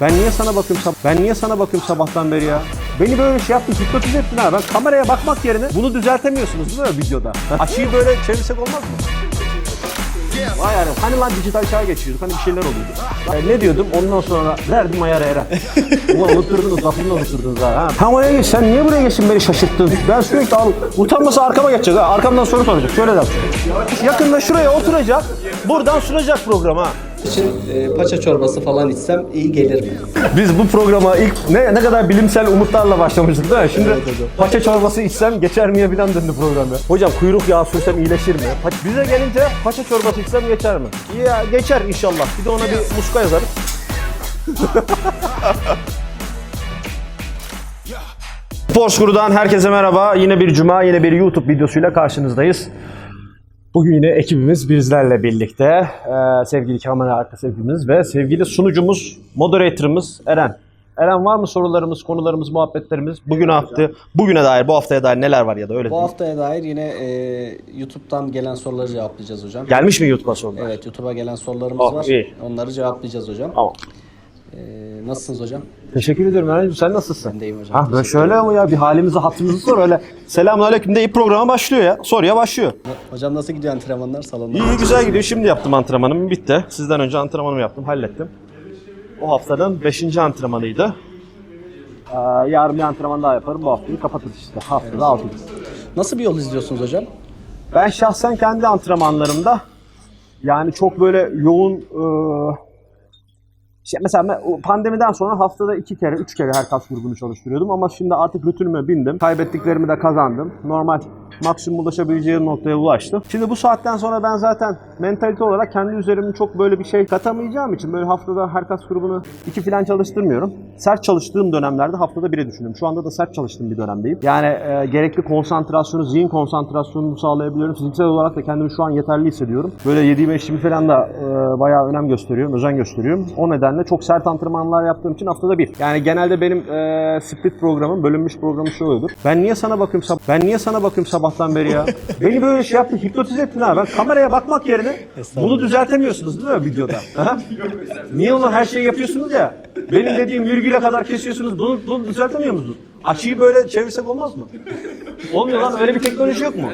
Ben niye sana bakıyorum sab- ben niye sana bakıyorum sabahtan beri ya? Beni böyle şey yaptın, hipnotize ettin ha. Ben kameraya bakmak yerine bunu düzeltemiyorsunuz değil mi videoda? Açıyı böyle çevirsek olmaz mı? Vay yani hani lan dijital çağa geçiyorduk hani bir şeyler oluyordu. E, ne diyordum ondan sonra verdim ayarı Eren. Ulan unuturdunuz lafını unuturdunuz ha. ha. Tam oraya geç sen niye buraya geçtin beni şaşırttın. Ben sürekli al utanmasa arkama geçecek ha. Arkamdan soru soracak şöyle de yapacak. Yakında şuraya oturacak buradan sunacak program ha. İçin e, paça çorbası falan içsem iyi gelir mi? Biz bu programa ilk ne ne kadar bilimsel umutlarla başlamıştık değil mi? Şimdi paça çorbası içsem geçer miye falan döndü program ya. Hocam kuyruk yağı sürsem iyileşir mi? Pa- bize gelince paça çorbası içsem geçer mi? Ya geçer inşallah. Bir de ona bir muska yazarız. Porsche Guru'dan herkese merhaba. Yine bir cuma, yine bir YouTube videosuyla karşınızdayız. Bugün yine ekibimiz bizlerle birlikte. Ee, sevgili kamera arkası ekibimiz ve sevgili sunucumuz, moderatorımız Eren. Eren var mı sorularımız, konularımız, muhabbetlerimiz? Bugün hafta, bugüne dair, bu haftaya dair neler var ya da öyle Bu diyeyim. haftaya dair yine e, YouTube'dan gelen soruları cevaplayacağız hocam. Gelmiş mi YouTube'a sorular? Evet YouTube'a gelen sorularımız Oh, var. iyi. Onları cevaplayacağız hocam. Tamam. E, nasılsınız hocam? Teşekkür ederim Eren'cim. Sen nasılsın? Ben de iyiyim hocam. Ha böyle şöyle ama ya bir halimizi hatırımızı sor öyle. Selamünaleyküm deyip programa başlıyor ya. Soruya başlıyor. Hocam nasıl gidiyor antrenmanlar salonda? İyi güzel gidiyor. Şimdi yaptım antrenmanımı. Bitti. Sizden önce antrenmanımı yaptım. Hallettim. O haftanın 5. antrenmanıydı. Ee, yarın bir antrenman daha yaparım. Bu haftayı kapatırız işte. Haftada 6 gün. Nasıl bir yol izliyorsunuz hocam? Ben şahsen kendi antrenmanlarımda yani çok böyle yoğun e, şey mesela pandemiden sonra haftada iki kere, üç kere her kas grubunu çalıştırıyordum ama şimdi artık rutinime bindim. Kaybettiklerimi de kazandım. Normal maksimum ulaşabileceğim noktaya ulaştım. Şimdi bu saatten sonra ben zaten mentalite olarak kendi üzerime çok böyle bir şey katamayacağım için böyle haftada her kas grubunu iki falan çalıştırmıyorum. Sert çalıştığım dönemlerde haftada bire düşünüyorum. Şu anda da sert çalıştığım bir dönemdeyim. Yani e, gerekli konsantrasyonu, zihin konsantrasyonumu sağlayabiliyorum. Fiziksel olarak da kendimi şu an yeterli hissediyorum. Böyle yediğim içtiğimi falan da e, bayağı önem gösteriyorum, özen gösteriyorum. O nedenle çok sert antrenmanlar yaptığım için haftada bir. Yani genelde benim e, split programım, bölünmüş programım şu oluyordur. Ben niye sana bakıyorum sab- ben niye sana bakıyorum sabahtan beri ya? Beni böyle şey yaptın, hipnotize ettin ha. Ben kameraya bakmak yerine bunu düzeltemiyorsunuz değil mi videoda? Niye onu her şeyi yapıyorsunuz ya? Benim dediğim virgüle kadar kesiyorsunuz. Bunu, bunu düzeltemiyor musunuz? Açıyı böyle çevirsek olmaz mı? Olmuyor lan öyle bir teknoloji yok mu?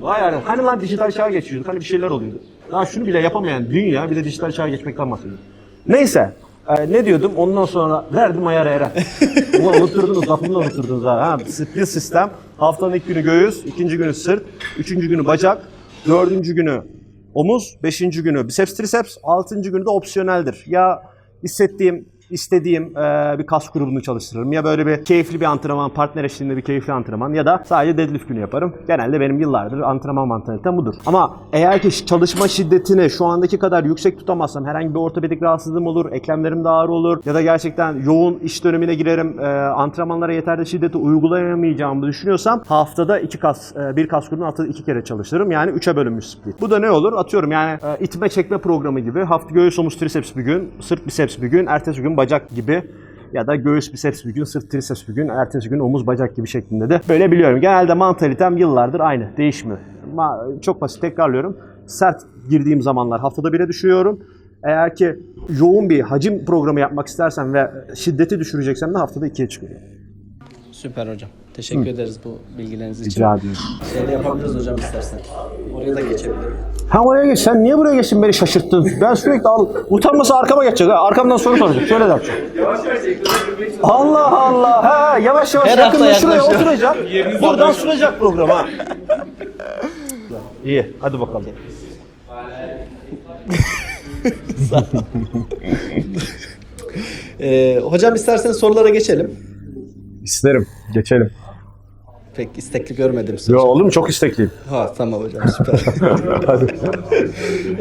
Vay yani hani lan dijital çağa geçiyorduk hani bir şeyler oluyordu. Daha şunu bile yapamayan dünya bir de dijital çağa geçmekten bahsediyor. Neyse e, ne diyordum ondan sonra verdim ayarı Eren. Ulan unuturdunuz lafını da unuturdunuz ha. ha. Split sistem haftanın ilk günü göğüs, ikinci günü sırt, üçüncü günü bacak, dördüncü günü omuz, beşinci günü biceps triceps, altıncı günü de opsiyoneldir. Ya hissettiğim istediğim e, bir kas grubunu çalıştırırım. Ya böyle bir keyifli bir antrenman, partner eşliğinde bir keyifli antrenman ya da sadece deadlift günü yaparım. Genelde benim yıllardır antrenman mantalitem budur. Ama eğer ki çalışma şiddetini şu andaki kadar yüksek tutamazsam herhangi bir ortopedik rahatsızlığım olur, eklemlerim de ağrı olur ya da gerçekten yoğun iş dönemine girerim, e, antrenmanlara yeterli şiddeti uygulayamayacağımı düşünüyorsam haftada iki kas, e, bir kas grubunu haftada iki kere çalıştırırım. Yani üçe bölünmüş split. Bu da ne olur? Atıyorum yani e, itme çekme programı gibi hafta göğüs omuz triceps bir gün, sırt biceps bir gün, ertesi gün bacak gibi ya da göğüs biceps bir gün, sırt triceps bir gün, ertesi gün omuz bacak gibi şeklinde de böyle biliyorum. Genelde mantalitem yıllardır aynı, değişmiyor. Ma- çok basit tekrarlıyorum. Sert girdiğim zamanlar haftada bire düşüyorum. Eğer ki yoğun bir hacim programı yapmak istersen ve şiddeti düşüreceksem de haftada ikiye çıkıyorum. Süper hocam. Teşekkür ederiz bu bilgileriniz için. Rica ediyorum. Şeyde yapabiliriz hocam istersen. Oraya da geçebilirim. Ha oraya geç. Sen niye buraya geçtin beni şaşırttın? Ben sürekli al, utanmasa arkama geçecek. Ha. Arkamdan soru soracak. Şöyle de yapacak. Allah Allah. Ha yavaş yavaş Her yakında şuraya oturacak. Buradan sunacak program ha. İyi. Hadi bakalım. E, hocam isterseniz sorulara geçelim. İsterim. Geçelim. Pek istekli görmedim sizi. Yo oğlum çok istekliyim. Ha tamam hocam süper.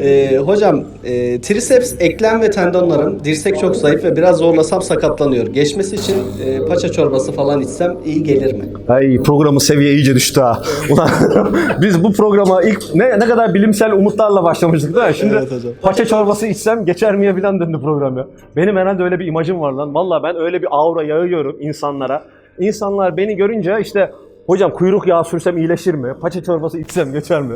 Ee, hocam e, triceps eklem ve tendonlarım dirsek çok zayıf ve biraz zorlasam sakatlanıyor. Geçmesi için e, paça çorbası falan içsem iyi gelir mi? Ay programın seviye iyice düştü ha. Ulan biz bu programa ilk ne ne kadar bilimsel umutlarla başlamıştık değil mi? Şimdi Evet hocam. paça çorbası içsem geçer miye falan döndü program ya. Benim herhalde öyle bir imajım var lan. Valla ben öyle bir aura yayıyorum insanlara. İnsanlar beni görünce işte Hocam kuyruk yağı sürsem iyileşir mi? Paça çorbası içsem geçer mi?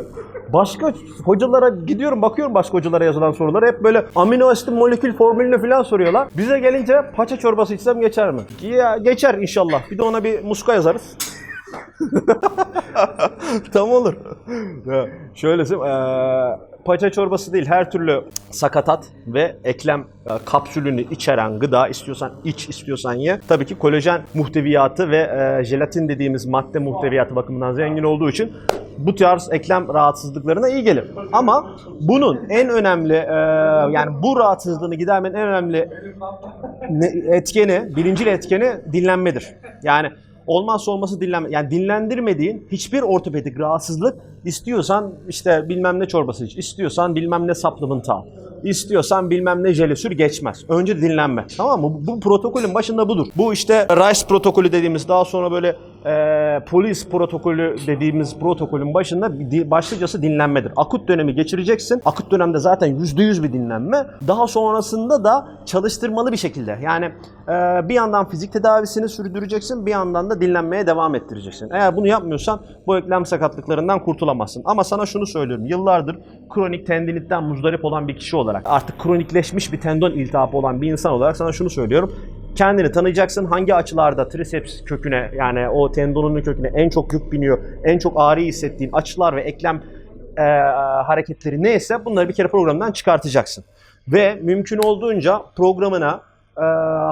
Başka hocalara gidiyorum bakıyorum başka hocalara yazılan sorulara hep böyle amino asit molekül formülünü falan soruyorlar. Bize gelince paça çorbası içsem geçer mi? Ya geçer inşallah. Bir de ona bir muska yazarız. Tam olur. Ya, şöyle söyleyeyim, eee, paça çorbası değil her türlü sakatat ve eklem e, kapsülünü içeren gıda istiyorsan iç istiyorsan ye. Tabii ki kolajen muhteviyatı ve e, jelatin dediğimiz madde muhteviyatı bakımından zengin olduğu için bu tarz eklem rahatsızlıklarına iyi gelir. Ama bunun en önemli e, yani bu rahatsızlığını gidermenin en önemli ne- etkeni, birincil etkeni dinlenmedir. Yani olmazsa olması dinlenme. Yani dinlendirmediğin hiçbir ortopedik rahatsızlık istiyorsan işte bilmem ne çorbası iç, istiyorsan bilmem ne supplement al. İstiyorsan bilmem ne jeli sür geçmez. Önce dinlenme. Tamam mı? Bu, bu protokolün başında budur. Bu işte RICE protokolü dediğimiz daha sonra böyle e, polis protokolü dediğimiz protokolün başında başlıcası dinlenmedir. Akut dönemi geçireceksin. Akut dönemde zaten %100 bir dinlenme. Daha sonrasında da çalıştırmalı bir şekilde. Yani e, bir yandan fizik tedavisini sürdüreceksin, bir yandan da dinlenmeye devam ettireceksin. Eğer bunu yapmıyorsan bu eklem sakatlıklarından kurtulamazsın. Ama sana şunu söylüyorum. Yıllardır kronik tendinitten muzdarip olan bir kişi olarak, artık kronikleşmiş bir tendon iltihabı olan bir insan olarak sana şunu söylüyorum. Kendini tanıyacaksın. Hangi açılarda triceps köküne yani o tendonunun köküne en çok yük biniyor, en çok ağrıyı hissettiğin açılar ve eklem e, hareketleri neyse bunları bir kere programdan çıkartacaksın. Ve mümkün olduğunca programına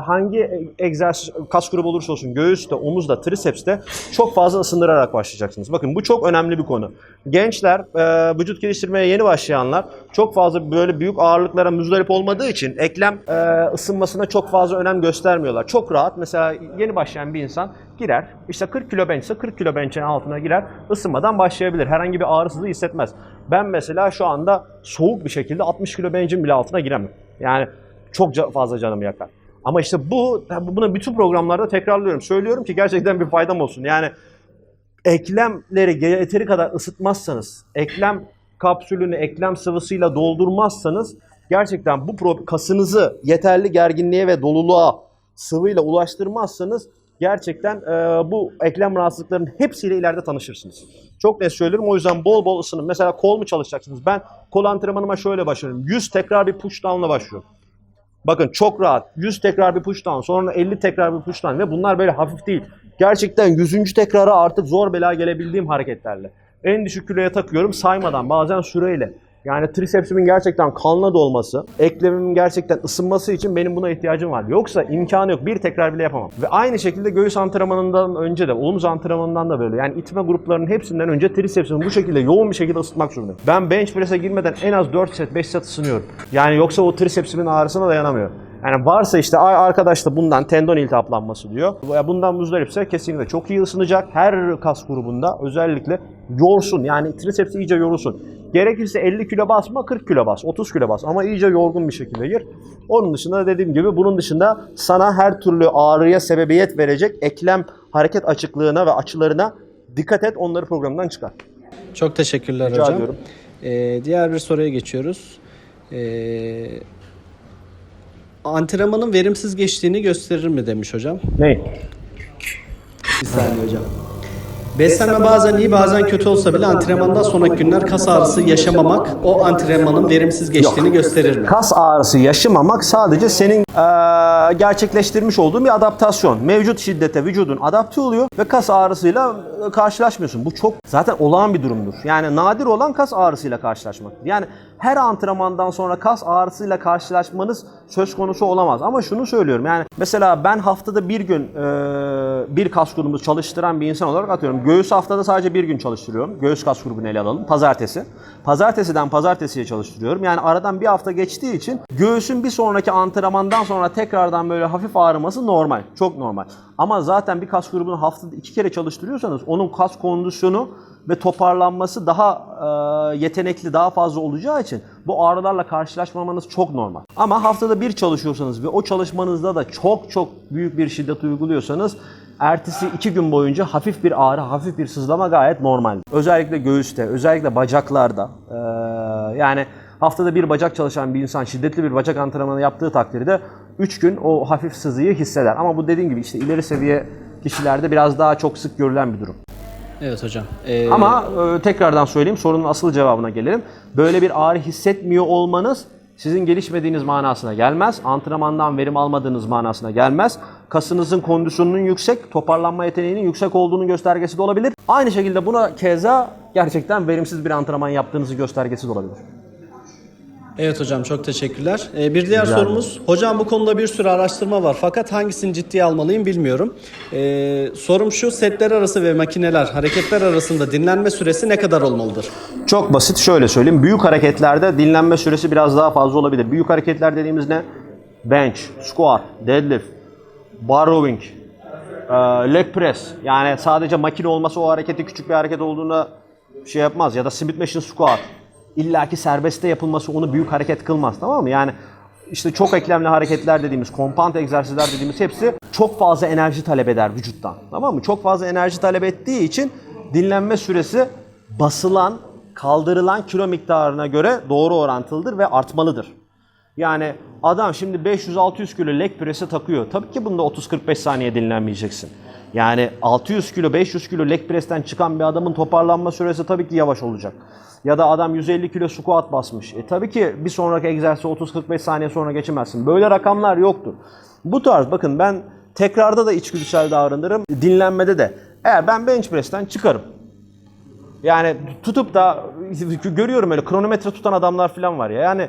hangi egzersiz, kas grubu olursa olsun göğüste, omuzda, tricepste çok fazla ısındırarak başlayacaksınız. Bakın bu çok önemli bir konu. Gençler, e, vücut geliştirmeye yeni başlayanlar çok fazla böyle büyük ağırlıklara müzdarip olmadığı için eklem e, ısınmasına çok fazla önem göstermiyorlar. Çok rahat mesela yeni başlayan bir insan girer. işte 40 kilo bench ise 40 kilo bench'in altına girer. ısınmadan başlayabilir. Herhangi bir ağrısızlığı hissetmez. Ben mesela şu anda soğuk bir şekilde 60 kilo bench'in bile altına giremem. Yani çok fazla canımı yakar. Ama işte bu, bunu bütün programlarda tekrarlıyorum. Söylüyorum ki gerçekten bir faydam olsun. Yani eklemleri yeteri kadar ısıtmazsanız, eklem kapsülünü eklem sıvısıyla doldurmazsanız gerçekten bu kasınızı yeterli gerginliğe ve doluluğa sıvıyla ulaştırmazsanız gerçekten e, bu eklem rahatsızlıklarının hepsiyle ileride tanışırsınız. Çok net söylüyorum. O yüzden bol bol ısının. Mesela kol mu çalışacaksınız? Ben kol antrenmanıma şöyle başlıyorum. 100 tekrar bir push down'la başlıyorum. Bakın çok rahat. 100 tekrar bir push down, sonra 50 tekrar bir push down ve bunlar böyle hafif değil. Gerçekten 100. tekrara artık zor bela gelebildiğim hareketlerle. En düşük kiloya takıyorum saymadan bazen süreyle. Yani tricepsimin gerçekten kanla dolması, eklemimin gerçekten ısınması için benim buna ihtiyacım var. Yoksa imkanı yok. Bir tekrar bile yapamam. Ve aynı şekilde göğüs antrenmanından önce de, omuz antrenmanından da böyle. Yani itme gruplarının hepsinden önce tricepsimi bu şekilde yoğun bir şekilde ısıtmak zorundayım. Ben bench press'e girmeden en az 4 set, 5 set ısınıyorum. Yani yoksa o tricepsimin ağrısına dayanamıyor. Yani varsa işte "Ay arkadaş da bundan tendon iltihaplanması diyor. Bundan muzdaripse kesinlikle çok iyi ısınacak. Her kas grubunda özellikle yorsun. Yani tricepsi iyice yorulsun. Gerekirse 50 kilo basma 40 kilo bas, 30 kilo bas ama iyice yorgun bir şekilde gir. Onun dışında da dediğim gibi bunun dışında sana her türlü ağrıya sebebiyet verecek eklem hareket açıklığına ve açılarına dikkat et onları programdan çıkar. Çok teşekkürler Rica hocam. ediyorum. Ee, diğer bir soruya geçiyoruz. Ee, antrenmanın verimsiz geçtiğini gösterir mi demiş hocam. Ne? Bir saniye hocam. Beslenme bazen iyi bazen kötü olsa bile antrenmandan sonraki günler kas ağrısı yaşamamak o antrenmanın verimsiz geçtiğini gösterir mi? Kas ağrısı yaşamamak sadece senin eee, gerçekleştirmiş olduğun bir adaptasyon. Mevcut şiddete vücudun adapte oluyor ve kas ağrısıyla e, karşılaşmıyorsun. Bu çok zaten olağan bir durumdur. Yani nadir olan kas ağrısıyla karşılaşmak. Yani her antrenmandan sonra kas ağrısıyla karşılaşmanız söz konusu olamaz. Ama şunu söylüyorum yani mesela ben haftada bir gün eee, bir kas grubunu çalıştıran bir insan olarak atıyorum. Göğüs haftada sadece bir gün çalıştırıyorum. Göğüs kas grubunu ele alalım. Pazartesi. Pazartesiden pazartesiye çalıştırıyorum. Yani aradan bir hafta geçtiği için göğsün bir sonraki antrenmandan sonra tekrardan böyle hafif ağrıması normal. Çok normal. Ama zaten bir kas grubunu haftada iki kere çalıştırıyorsanız onun kas kondisyonu ve toparlanması daha e, yetenekli, daha fazla olacağı için bu ağrılarla karşılaşmamanız çok normal. Ama haftada bir çalışıyorsanız ve o çalışmanızda da çok çok büyük bir şiddet uyguluyorsanız ertesi iki gün boyunca hafif bir ağrı, hafif bir sızlama gayet normal. Özellikle göğüste, özellikle bacaklarda. e, yani haftada bir bacak çalışan bir insan şiddetli bir bacak antrenmanı yaptığı takdirde 3 gün o hafif sızıyı hisseder. Ama bu dediğim gibi işte ileri seviye kişilerde biraz daha çok sık görülen bir durum. Evet hocam. Ee, Ama e, tekrardan söyleyeyim sorunun asıl cevabına gelelim. Böyle bir ağrı hissetmiyor olmanız sizin gelişmediğiniz manasına gelmez. Antrenmandan verim almadığınız manasına gelmez. Kasınızın kondisyonunun yüksek, toparlanma yeteneğinin yüksek olduğunu göstergesi de olabilir. Aynı şekilde buna keza gerçekten verimsiz bir antrenman yaptığınızı göstergesi de olabilir. Evet hocam çok teşekkürler. Ee, bir diğer Rica sorumuz. Hocam bu konuda bir sürü araştırma var fakat hangisini ciddiye almalıyım bilmiyorum. Ee, sorum şu setler arası ve makineler hareketler arasında dinlenme süresi ne kadar olmalıdır? Çok basit şöyle söyleyeyim. Büyük hareketlerde dinlenme süresi biraz daha fazla olabilir. Büyük hareketler dediğimiz ne? Bench, squat, deadlift, bar rowing, e, leg press. Yani sadece makine olması o hareketi küçük bir hareket olduğuna şey yapmaz. Ya da Smith machine squat. İlla ki serbestte yapılması onu büyük hareket kılmaz tamam mı? Yani işte çok eklemli hareketler dediğimiz, compound egzersizler dediğimiz hepsi çok fazla enerji talep eder vücuttan. Tamam mı? Çok fazla enerji talep ettiği için dinlenme süresi basılan, kaldırılan kilo miktarına göre doğru orantılıdır ve artmalıdır. Yani adam şimdi 500-600 kilo leg press'e takıyor. Tabii ki bunda 30-45 saniye dinlenmeyeceksin. Yani 600 kilo, 500 kilo leg press'ten çıkan bir adamın toparlanma süresi tabii ki yavaş olacak. Ya da adam 150 kilo squat basmış. E tabii ki bir sonraki egzersizi 30-45 saniye sonra geçemezsin. Böyle rakamlar yoktur. Bu tarz bakın ben tekrarda da içgüdüsel davranırım. Dinlenmede de. Eğer ben bench press'ten çıkarım. Yani tutup da görüyorum öyle kronometre tutan adamlar falan var ya. Yani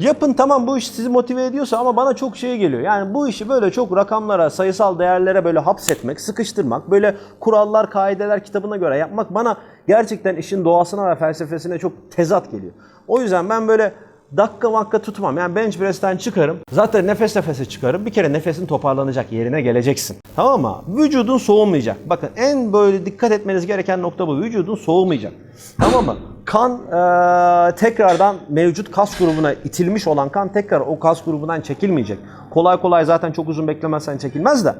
yapın tamam bu iş sizi motive ediyorsa ama bana çok şey geliyor. Yani bu işi böyle çok rakamlara, sayısal değerlere böyle hapsetmek, sıkıştırmak, böyle kurallar, kaideler kitabına göre yapmak bana gerçekten işin doğasına ve felsefesine çok tezat geliyor. O yüzden ben böyle dakika vakka tutmam. Yani bench press'ten çıkarım. Zaten nefes nefese çıkarım. Bir kere nefesin toparlanacak yerine geleceksin. Tamam mı? Vücudun soğumayacak. Bakın en böyle dikkat etmeniz gereken nokta bu. Vücudun soğumayacak. Tamam mı? Kan eee, tekrardan mevcut kas grubuna itilmiş olan kan tekrar o kas grubundan çekilmeyecek. Kolay kolay zaten çok uzun beklemezsen çekilmez de.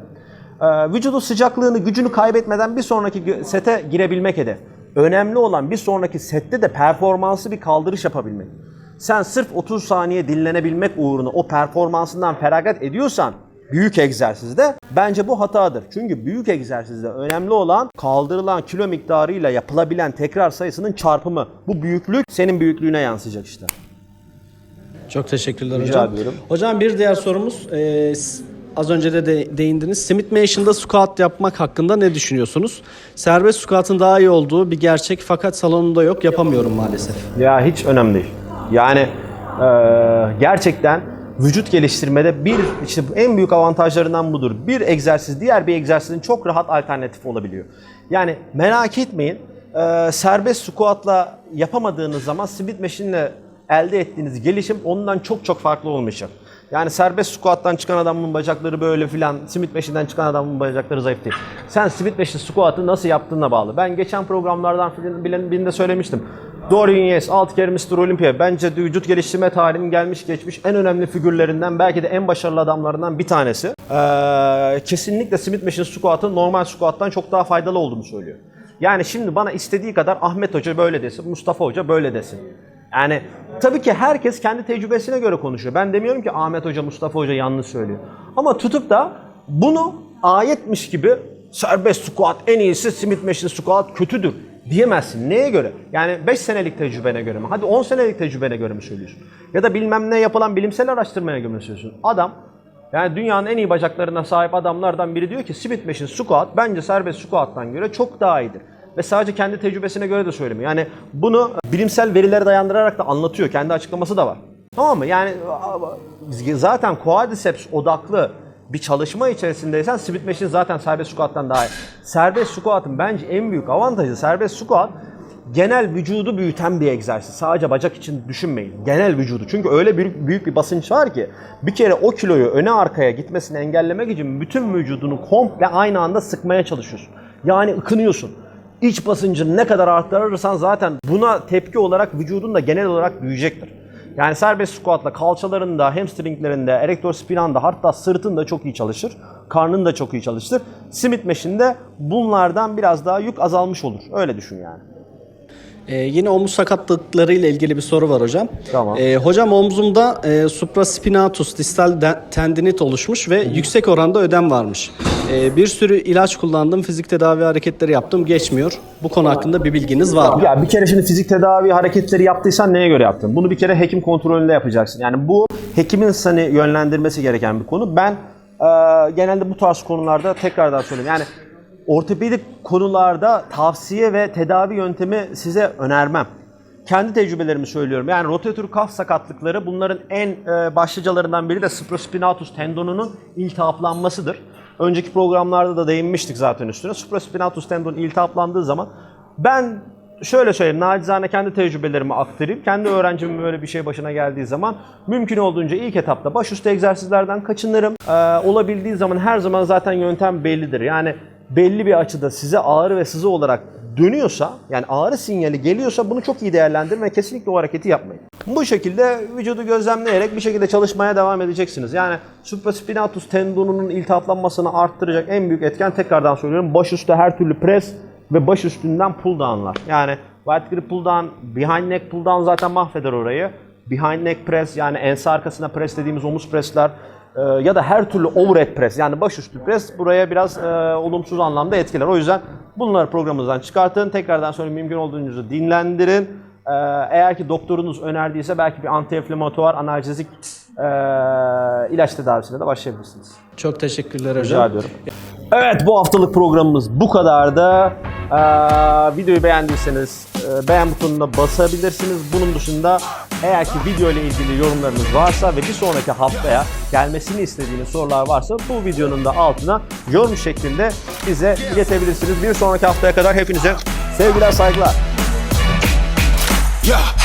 Eee vücudun sıcaklığını, gücünü kaybetmeden bir sonraki sete girebilmek hedef. Önemli olan bir sonraki sette de performansı bir kaldırış yapabilmek. Sen sırf 30 saniye dinlenebilmek uğruna o performansından feragat ediyorsan büyük egzersizde bence bu hatadır. Çünkü büyük egzersizde önemli olan kaldırılan kilo miktarıyla yapılabilen tekrar sayısının çarpımı. Bu büyüklük senin büyüklüğüne yansıyacak işte. Çok teşekkürler Rica hocam. ediyorum. Hocam bir diğer sorumuz. s- az önce de, de değindiniz. Smith Machine'da squat yapmak hakkında ne düşünüyorsunuz? Serbest squat'ın daha iyi olduğu bir gerçek fakat salonunda yok yapamıyorum maalesef. Ya hiç önemli değil. Yani e, gerçekten vücut geliştirmede bir işte en büyük avantajlarından budur. Bir egzersiz diğer bir egzersizin çok rahat alternatif olabiliyor. Yani merak etmeyin e, serbest squatla yapamadığınız zaman Smith Machine'le elde ettiğiniz gelişim ondan çok çok farklı olmayacak. Yani serbest squat'tan çıkan adamın bacakları böyle filan, Smith Machine'den çıkan adamın bacakları zayıf değil. Sen Smith Machine squat'ı nasıl yaptığına bağlı. Ben geçen programlardan birinde söylemiştim. Dorian Yates, 6 kere Mr. Olympia. Bence vücut geliştirme tarihinin gelmiş geçmiş en önemli figürlerinden, belki de en başarılı adamlarından bir tanesi. Ee, kesinlikle Smith Machine squat'ın normal squat'tan çok daha faydalı olduğunu söylüyor. Yani şimdi bana istediği kadar Ahmet Hoca böyle desin, Mustafa Hoca böyle desin. Yani tabii ki herkes kendi tecrübesine göre konuşuyor. Ben demiyorum ki Ahmet Hoca, Mustafa Hoca yanlış söylüyor. Ama tutup da bunu ayetmiş gibi serbest squat en iyisi Smith Machine squat kötüdür diyemezsin. Neye göre? Yani 5 senelik tecrübene göre mi? Hadi 10 senelik tecrübene göre mi söylüyorsun? Ya da bilmem ne yapılan bilimsel araştırmaya göre mi söylüyorsun? Adam yani dünyanın en iyi bacaklarına sahip adamlardan biri diyor ki Smith Machine squat bence serbest squat'tan göre çok daha iyidir. Ve sadece kendi tecrübesine göre de söylemiyor. Yani bunu bilimsel verilere dayandırarak da anlatıyor. Kendi açıklaması da var. Tamam mı? Yani zaten quadriceps odaklı bir çalışma içerisindeysen Smith Machine zaten serbest squat'tan daha iyi. Serbest squat'ın bence en büyük avantajı serbest squat genel vücudu büyüten bir egzersiz. Sadece bacak için düşünmeyin. Genel vücudu. Çünkü öyle büyük, büyük bir basınç var ki bir kere o kiloyu öne arkaya gitmesini engellemek için bütün vücudunu komple aynı anda sıkmaya çalışıyorsun. Yani ıkınıyorsun. İç basıncını ne kadar arttırırsan zaten buna tepki olarak vücudun da genel olarak büyüyecektir. Yani serbest squatla kalçalarında, hamstringlerinde, erektor spinanda hatta sırtın da çok iyi çalışır. Karnın da çok iyi çalışır. Smith Machine'de bunlardan biraz daha yük azalmış olur. Öyle düşün yani. Ee, yine omuz sakatlıkları ile ilgili bir soru var hocam. Tamam. Ee, hocam omzumda e, supraspinatus distal de- tendinit oluşmuş ve yüksek oranda ödem varmış. Ee, bir sürü ilaç kullandım, fizik tedavi hareketleri yaptım, geçmiyor. Bu konu hakkında bir bilginiz var mı? Ya bir kere şimdi fizik tedavi hareketleri yaptıysan neye göre yaptın? Bunu bir kere hekim kontrolünde yapacaksın. Yani bu hekimin seni yönlendirmesi gereken bir konu. Ben e, genelde bu tarz konularda tekrardan söyleyeyim. Yani ortopedik konularda tavsiye ve tedavi yöntemi size önermem. Kendi tecrübelerimi söylüyorum. Yani rotatör kaf sakatlıkları bunların en e, başlıcalarından biri de supraspinatus tendonunun iltihaplanmasıdır. Önceki programlarda da değinmiştik zaten üstüne. Supraspinatus tendon iltihaplandığı zaman ben şöyle söyleyeyim, nacizane kendi tecrübelerimi aktarayım. Kendi öğrencimin böyle bir şey başına geldiği zaman mümkün olduğunca ilk etapta başüstü egzersizlerden kaçınırım. Ee, olabildiği zaman her zaman zaten yöntem bellidir. Yani belli bir açıda size ağrı ve sızı olarak dönüyorsa, yani ağrı sinyali geliyorsa bunu çok iyi değerlendirin ve kesinlikle o hareketi yapmayın. Bu şekilde vücudu gözlemleyerek bir şekilde çalışmaya devam edeceksiniz. Yani supraspinatus tendonunun iltihaplanmasını arttıracak en büyük etken tekrardan söylüyorum başüstü her türlü pres ve baş üstünden pull down'lar. Yani wide grip pull down, behind neck pull down zaten mahveder orayı. Behind neck press yani ense arkasına press dediğimiz omuz presler e, ya da her türlü overhead press yani başüstü pres buraya biraz e, olumsuz anlamda etkiler. O yüzden bunları programınızdan çıkartın. Tekrardan sonra mümkün olduğunca dinlendirin. E, eğer ki doktorunuz önerdiyse belki bir anti-inflamatuar analjezik e, ilaç tedavisine de başlayabilirsiniz. Çok teşekkürler Rica hocam. ediyorum. Evet bu haftalık programımız bu kadardı. Ee, videoyu beğendiyseniz beğen butonuna basabilirsiniz. Bunun dışında eğer ki video ile ilgili yorumlarınız varsa ve bir sonraki haftaya gelmesini istediğiniz sorular varsa bu videonun da altına yorum şeklinde bize iletebilirsiniz. Bir sonraki haftaya kadar hepinize sevgiler saygılar. Yeah,